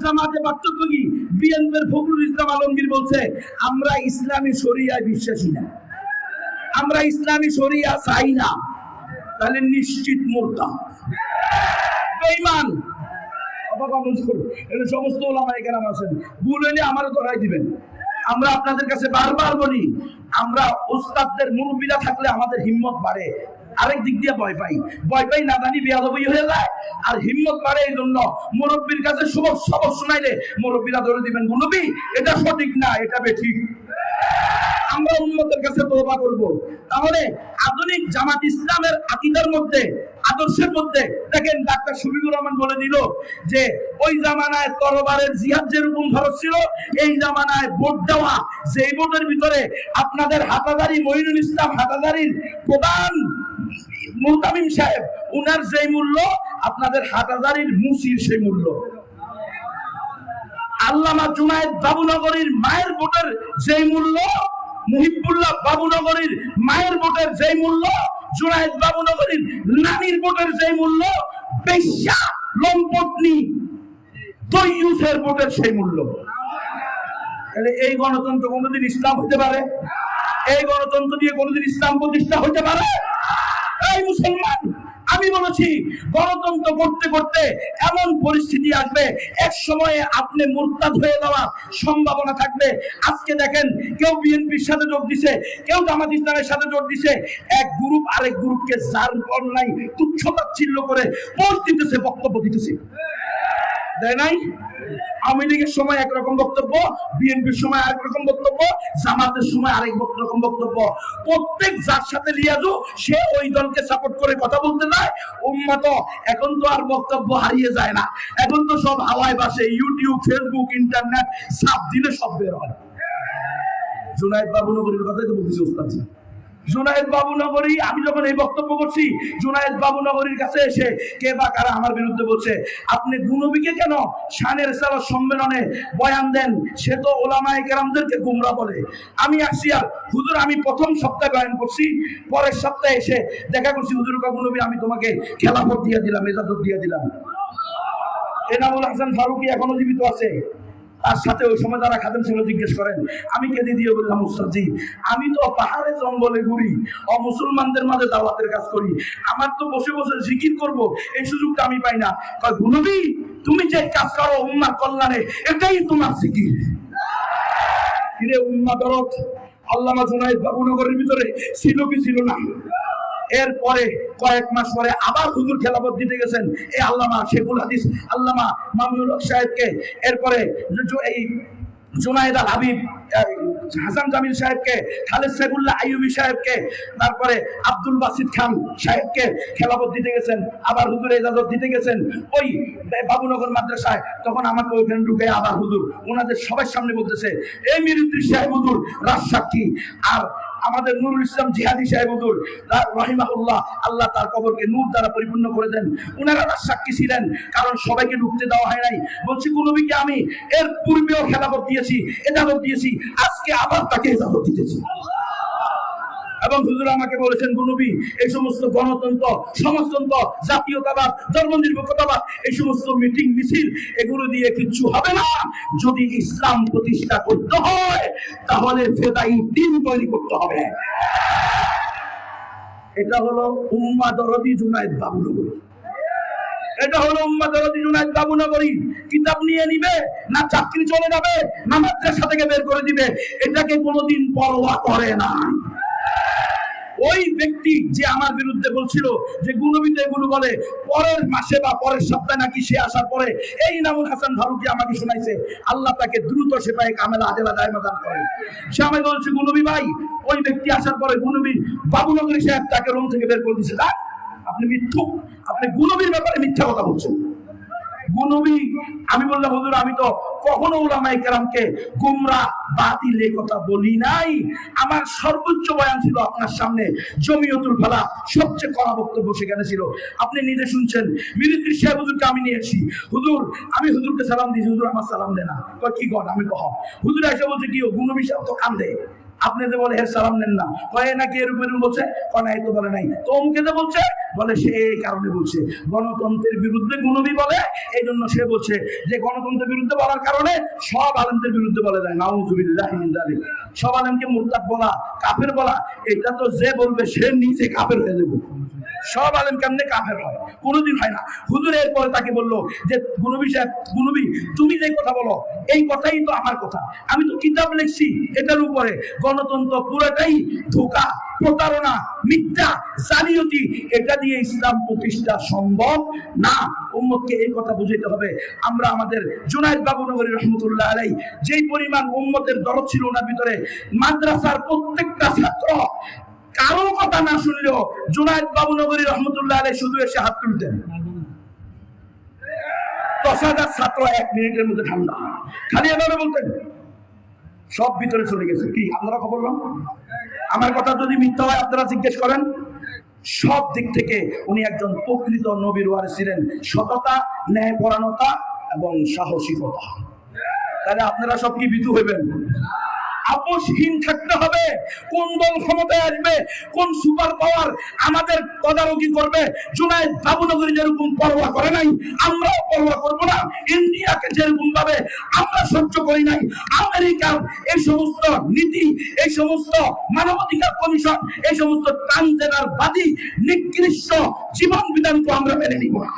জামাতে পার্থক্য বিএনপির ফখরুল ইসলাম আলমগীর বলছে, আমরা ইসলামী শরিয়ায় বিশ্বাসী না। আমরা ইসলামী শরিয়া চাই না। তাহলে নিশ্চিত মোর্তা। এটা সমস্ত ওলামা এখানে আছেন। ভুল হইলে আমারও দিবেন। আমরা আপনাদের কাছে বারবার বলি, আমরা ওস্তাদদের মুরব্বীরা থাকলে আমাদের হিম্মত বাড়ে। আরেক দিক দিয়ে ভয় পাই। ভয় পাই না জানি বেয়াদবি হয়ে যায়। আর হিম্মত বাড়ে এই জন্য মুরব্বীর কাছে সবক সবক শোনাইলে মুরব্বীরা ধরে দিবেন গুনবি এটা সঠিক না, এটা বেঠিক। আমরা উন্মতের কাছে তোবা করব। তাহলে আধুনিক জামাত ইসলামের আকিদার মধ্যে, আদর্শের মধ্যে, দেখেন ডাক্তার শফিকুর রহমান বলে দিল যে, ওই জামানায় তরবারের জিহাদ যেরকম খরচ ছিল, এই জামানায় ভোট দেওয়া, যেই ভোটের ভিতরে আপনাদের হাতাদারি মহিনুল ইসলাম হাতাদারির প্রধান মুহতামিম সাহেব, উনার যেই মূল্য, আপনাদের হাটাজারির মুসির সেই মূল্য। আল্লামা জুনায়েদ বাবুনগরীর মায়ের ভোটের যেই মূল্য, মুহিবুল্লাহ বাবুনগরীর মায়ের ভোটের যেই মূল্য, জুনায়েদ বাবুনগরীর নানির ভোটের যেই মূল্য, বেশ্যা লম্পটনি তৈয়ুসের ভোটের সেই মূল্য। তাহলে এই গণতন্ত্র কোনোদিন ইসলাম হতে পারে? এই গণতন্ত্র দিয়ে কোনোদিন ইসলাম প্রতিষ্ঠা হতে পারে? এই মুসলমান, আমি বলেছি, গণতন্ত্র করতে করতে এমন পরিস্থিতি আসবে, এক সময়ে আপনি মুরতাদ হয়ে যাওয়ার সম্ভাবনা থাকবে। আজকে দেখেন, কেউ বিএনপির সাথে যোগ দিছে, কেউ জামাত ইসলামের সাথে যোগ দিছে, এক গ্রুপ আরেক গ্রুপকে যার নাই তুচ্ছতাচ্ছিল্য করে পোস্ট দিতেছে, বক্তব্য দিতেছে। দেয় নাই? আওয়ামী লীগের সময় একরকম বক্তব্য, বিএনপির সময় আরেক রকম বক্তব্য জামাতের সময় আরেক রকম বক্তব্য। প্রত্যেক যার সাথে লিয়াজু সে ওই দলকে সাপোর্ট করে কথা বলতে যায় উম্মত, এখন তো আর বক্তব্য হারিয়ে যায় না। এখন তো সব হাওয়ায় বাসে ইউটিউব ফেসবুক ইন্টারনেট সাত দিনে সব বের হয়। জুনায়দ বাবুনগরীর কথাই তো বলতেছি, ওস্তাদ জি। জুনায়েদ বাবুনগরী, আমি যখন এই বক্তব্য করছি, জুনায়েদ বাবুনগরীর কাছে এসে কে বা কারা আমার বিরুদ্ধে বলছে, আপনি গুনবিকে কেন শানের সালার সম্মেলনে বয়ান দেন? সে তো ওলামায়ে কেরামদেরকে গুমরা বলে। আমি আসছি আর হুজুর, আমি প্রথম সপ্তাহে বয়ান করছি, পরের সপ্তাহে এসে দেখা করছি, হুজুর গুনবি আমি তোমাকে খেলাফত দিয়ে দিলাম এজাজত দিয়ে দিলাম। এনামুল হাসান ফারুকি এখনও জীবিত আছে। তার সাথে ওই সময় যারা খাদেম ছিল জিজ্ঞেস করেন, আমি কেঁদে দিয়ে বললাম উস্তাদজি আমি তো পাহাড়ে জঙ্গলে ঘুরি অ মুসলমানদের মাঝে দাওয়াতের কাজ করি। আমার তো বসে বসে জিকির করব, এই সুযোগটা আমি পাই না। গুনবি তুমি যে কাজ করো উম্মার কল্যাণে, এটাই তোমার জিকির। কিরে উম্মা দরদ, আল্লামা জুনাইদ বাবুনগরের ভিতরে ছিল কি ছিল না? এরপরে কয়েক মাস পরে আবার হুজুর খেলাফত দিতে গেছেন। এই আল্লামা শেখুল হাদিস, আল্লামা মামুনুল হক সাহেবকে। এরপরে এই জুনায়েদ আল হাবিব হাসান জামিল সাহেবকে, খালেদ সাইফুল্লাহ আইয়ুবী সাহেবকে, তারপরে আব্দুল বাসিদ খান সাহেবকে খেলাফত দিতে গেছেন, আবার হুজুর ইজাজত দিতে গেছেন। ওই বাবুনগর মাদ্রাসায় তখন আমাকে ওইখানে ঢুকে আবার হুজুর, ওনাদের সবার সামনে বলতেছে এই মিরুদ্দি সাহেব হুজুর রাজসাক্ষী আর আমাদের নুরুল ইসলাম জিহাদি সাহেব উদুল রহিমাহুল্লাহ, আল্লাহ তার কবরকে নূর দ্বারা পরিপূর্ণ করে দেন। উনারা তার সাক্ষী ছিলেন, কারণ সবাইকে ঢুকতে দেওয়া হয় নাই। বলছি কুনবীকে আমি এর পূর্বেও খেলাফত দিয়েছি এজাজত দিয়েছি, আজকে আবার তাকে এজাজত দিতেছি। এবং হুজুর আমাকে বলেছেন গুনবী এই সমস্ত গণতন্ত্র, সমাজতন্ত্র, জাতীয়তাবাদ ধর্ম নিরপেক্ষতাবাদ এই সমস্ত মিটিং, মিছিল, এগুলো দিয়ে কিচ্ছু হবে না। যদি ইসলাম প্রতিষ্ঠা করতে হয়, তাহলে ফেদাই দিন তৈরি করতে হবে। এটা হলো উম্মা দরদি জুনায়েদ বাবুনগরী। এটা হলো উম্মা দরদি জুনায়েদ বাবুনগরী। কিতাব নিয়ে নিবে, না চাকরি চলে যাবে, না মাদ্রাসা থেকে বের করে দিবে। এটাকে কোনোদিন পরোয়া করে না। ওই ব্যক্তি যে আমার বিরুদ্ধে বলছিল যে গুণবিতে এগুলো বলে, পরের মাসে বা পরের সপ্তাহে নাকি সে আসার পরে এই নামুল হাসান ফারুকি আমাকে শোনাইছে, আল্লাহ তাকে দ্রুত সে পায়ে কামেলা আদেলা দায়মাদান করে। সে আমাকে বলছে, গুণবী ভাই, ওই ব্যক্তি আসার পরে গুণবী বাবুনগরী সাহেব তাকে রুম থেকে বের করে দিচ্ছে দেখ আপনি মিথ্যুক, আপনি গুণবীর ব্যাপারে মিথ্যা কথা বলছেন। গুনবী আমি বললাম, হুজুর, আমি তো কখনো ওলামাই কেরামকে গুমরা, বাতিল কথা বলি নাই। আমার সর্বোচ্চ বয়ান ছিল আপনার সামনে, জমিয়তুল ফালা, সবচেয়ে কড়া বক্তব্য সেখানে ছিল। আপনি নিজে শুনছেন মিরিত্রী সাহেব হুজুরকে আমি নিয়েছি হুজুর, আমি হুজুরকে সালাম দিয়েছি, হুজুর আমার সালাম দে না। কয়, কি কর আমি কহ। হুজুর এসে বলছে, কি ও গুণবিশাল তো কান্দে। আপনি যে বলে এর সালাম নেন না কয়ে নাকি এরকম এরকম বলছে? কনাই তো বলে নাই। তো অমুকে যে বলছে? বলে সে এই কারণে বলছে। গণতন্ত্রের বিরুদ্ধে গুণবি বলে এই জন্য সে বলছে যে গণতন্ত্রের বিরুদ্ধে বলার কারণে সব আলেমদের বিরুদ্ধে বলে যায় নাউজুবিল্লাহ সব আলেমকে মুরতাদ বলা, কাফের বলা, এটা তো যে বলবে সে নিজে কাফের হয়ে যাবে। সব আলেম কেমনে কাফের হয়? কোনোদিন হয় না। হুজুর এরপরে তাকে বলল যে, গুনবি সাহেব, গুনবি, তুমি যে কথা বলো, এই কথাই তো আমার কথা। আমি তো কিতাব লিখছি, এটার উপরে গণতন্ত্র পুরোটাই ধোকা, প্রতারণা, মিথ্যা, জালিয়াতি, এটা দিয়ে ইসলাম প্রতিষ্ঠা সম্ভব না। উম্মতকে এই কথা বুঝাইতে হবে। আমরা আমাদের জুনাইদ বাবুনগরী রহমতুল্লাহ আলাই যেই পরিমাণ উম্মতের দরদ ছিল ওনার ভিতরে, মাদ্রাসার প্রত্যেকটা ছাত্র কারও কথা না শুনলেও জুনায়দ বাবুনগরী রহমতুল্লাহ আলাই শুধু এসে হাত তুলতেন। দশ হাজার ছাত্র এক মিনিটের মধ্যে ঠান্ডা। খালি এভাবে বলতেন। সব ভিতরে চলে গেছে। কি, আপনারা খবর পান? আমার কথা যদি মিথ্যা হয়, আপনারা জিজ্ঞেস করেন। সব দিক থেকে উনি একজন প্রকৃত নবীর ওয়ারে ছিলেন। সততা, ন্যায়পরায়ণতা এবং সাহসিকতা। তাহলে আপনারা সব কি বিধু হইবেন? আপোষহীন থাকতে হবে। কোন দল ক্ষমতায় আসবে, কোন সুপার পাওয়ার আমাদের তদারকি করবে জুনাইদ বাবুনগরী যেরকম পরোয়া করে নাই, আমরাও পরোয়া করব না। ইন্ডিয়াকে যেরকম ভাবে আমরা সহ্য করি নাই, আমেরিকার এই সমস্ত নীতি, এই সমস্ত মানবাধিকার কমিশন, এই সমস্ত ট্রান্সজেন্ডার বাদী নিকৃষ্ট জীবন বিধানকে আমরা মেনে নিব না।